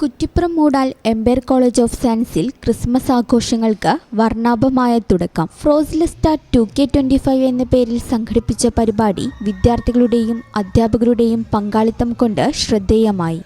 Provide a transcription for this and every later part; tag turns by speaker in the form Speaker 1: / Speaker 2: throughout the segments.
Speaker 1: Kuttippuram Moodal empire college of സയൻസിൽ Christmas ആഘോഷങ്ങൾക്ക് വർണാഭമായ തുടക്കം. ഫ്രോസ്ലിസ്റ്റ ടു കെ ട്വന്റി ഫൈവ് എന്ന പേരിൽ സംഘടിപ്പിച്ച പരിപാടി വിദ്യാർത്ഥികളുടെയും അധ്യാപകരുടെയും പങ്കാളിത്തം കൊണ്ട് ശ്രദ്ധേയമായി.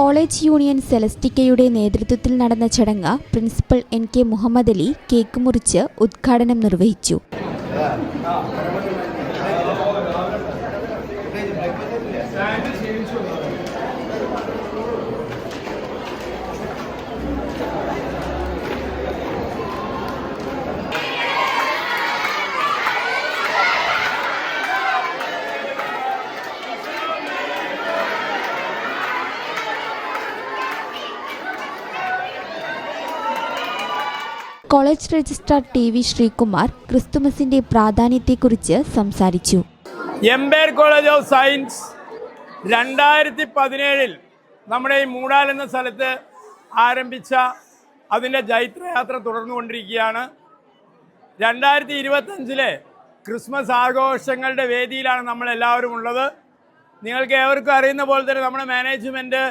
Speaker 1: കോളേജ് യൂണിയൻ സെലസ്റ്റിക്കയുടെ നേതൃത്വത്തിൽ നടന്ന ചടങ്ങ് principal N K Muhammad Ali cake മുറിച്ച് ഉദ്ഘാടനം നിർവഹിച്ചു. College registrar T V Sreekumar ക്രിസ്തുമസിന്റെ പ്രാധാന്യത്തെക്കുറിച്ച് സംസാരിച്ചു.
Speaker 2: എംബേർ കോളേജ് ഓഫ് സയൻസ് രണ്ടായിരത്തി പതിനേഴിൽ നമ്മുടെ ഈ മൂടാൽ എന്ന സ്ഥലത്ത് ആരംഭിച്ച അതിന്റെ ജൈത്രയാത്ര തുടർന്നുകൊണ്ടിരിക്കുകയാണ്. രണ്ടായിരത്തി ഇരുപത്തഞ്ചിലെ ക്രിസ്മസ് ആഘോഷങ്ങളുടെ വേദിയിലാണ് നമ്മളെല്ലാവരും ഉള്ളത്. നിങ്ങൾക്ക് ഏവർക്കും അറിയുന്ന പോലെ തന്നെ നമ്മുടെ മാനേജ്മെന്റ്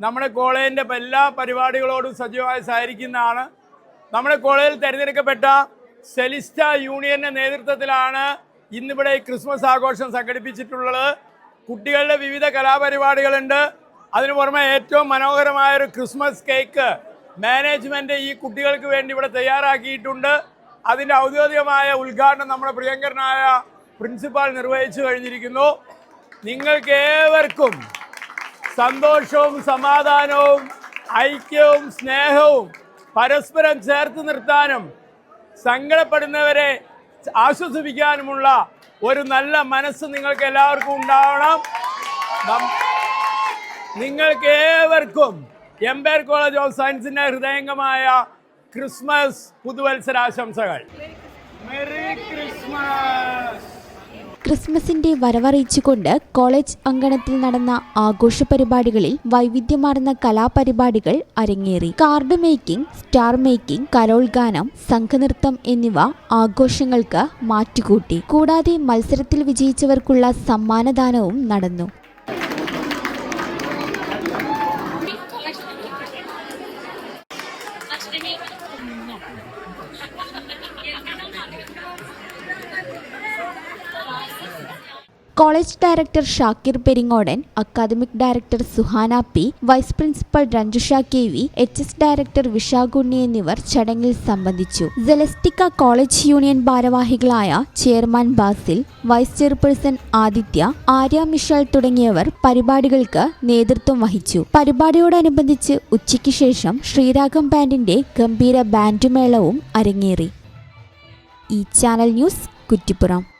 Speaker 2: നമ്മുടെ കോളേജിന്റെ എല്ലാ പരിപാടികളോടും സജീവമായി സഹകരിക്കുന്നതാണ്. നമ്മുടെ കോളേജിൽ തിരഞ്ഞെടുക്കപ്പെട്ട സെലിസ്റ്റ യൂണിയന്റെ നേതൃത്വത്തിലാണ് ഇന്നിവിടെ ക്രിസ്മസ് ആഘോഷം സംഘടിപ്പിച്ചിട്ടുള്ളത്. കുട്ടികളുടെ വിവിധ കലാപരിപാടികളുണ്ട്. അതിനു പുറമെ ഏറ്റവും മനോഹരമായ ഒരു ക്രിസ്മസ് കേക്ക് മാനേജ്മെന്റ് ഈ കുട്ടികൾക്ക് വേണ്ടി ഇവിടെ തയ്യാറാക്കിയിട്ടുണ്ട്. അതിന്റെ ഔദ്യോഗികമായ ഉദ്ഘാടനം നമ്മുടെ പ്രിയങ്കരനായ പ്രിൻസിപ്പാൾ നിർവഹിച്ചു കഴിഞ്ഞിരിക്കുന്നു. നിങ്ങൾക്ക് ഏവർക്കും സന്തോഷവും സമാധാനവും ഐക്യവും സ്നേഹവും പരസ്പരം ചേർത്ത് നിർത്താനും സങ്കടപ്പെടുന്നവരെ ആശ്വസിപ്പിക്കാനുമുള്ള ഒരു നല്ല മനസ്സ് നിങ്ങൾക്ക് എല്ലാവർക്കും ഉണ്ടാവണം. നിങ്ങൾക്ക് ഏവർക്കും എംപയർ കോളേജ് ഓഫ് സയൻസിന്റെ ഹൃദയംഗമായ ക്രിസ്മസ് പുതുവത്സരാശംസകൾ. മെറി ക്രിസ്മസ്
Speaker 1: ക്രിസ്മസിന്റെ വരവറിയിച്ചുകൊണ്ട് കോളേജ് അങ്കണത്തിൽ നടന്ന ആഘോഷ പരിപാടികളിൽ വൈവിധ്യമാർന്ന കലാപരിപാടികൾ അരങ്ങേറി. Card making star making carol ഗാനം സംഘനൃത്തം എന്നിവ ആഘോഷങ്ങൾക്ക് മാറ്റുകൂട്ടി. കൂടാതെ മത്സരത്തിൽ വിജയിച്ചവർക്കുള്ള സമ്മാനദാനവും നടന്നു. College director Shakir Peringodan academic director Suhana P vice principal Ranjusha K V H S director Vishakhunni എന്നിവർ ചടങ്ങിൽ സംബന്ധിച്ചു. ജലസ്റ്റിക്ക കോളേജ് യൂണിയൻ ഭാരവാഹികളായ chairman Basil vice chairperson Aditya Arya Mishal തുടങ്ങിയവർ പരിപാടികൾക്ക് നേതൃത്വം വഹിച്ചു. പരിപാടിയോടനുബന്ധിച്ച് ഉച്ചയ്ക്ക് ശേഷം ശ്രീരാഗം ബാൻഡിന്റെ ഗംഭീര ബാൻഡുമേളവും അരങ്ങേറി. ഈ ചാനൽ ന്യൂസ് കുറ്റിപ്പുറം.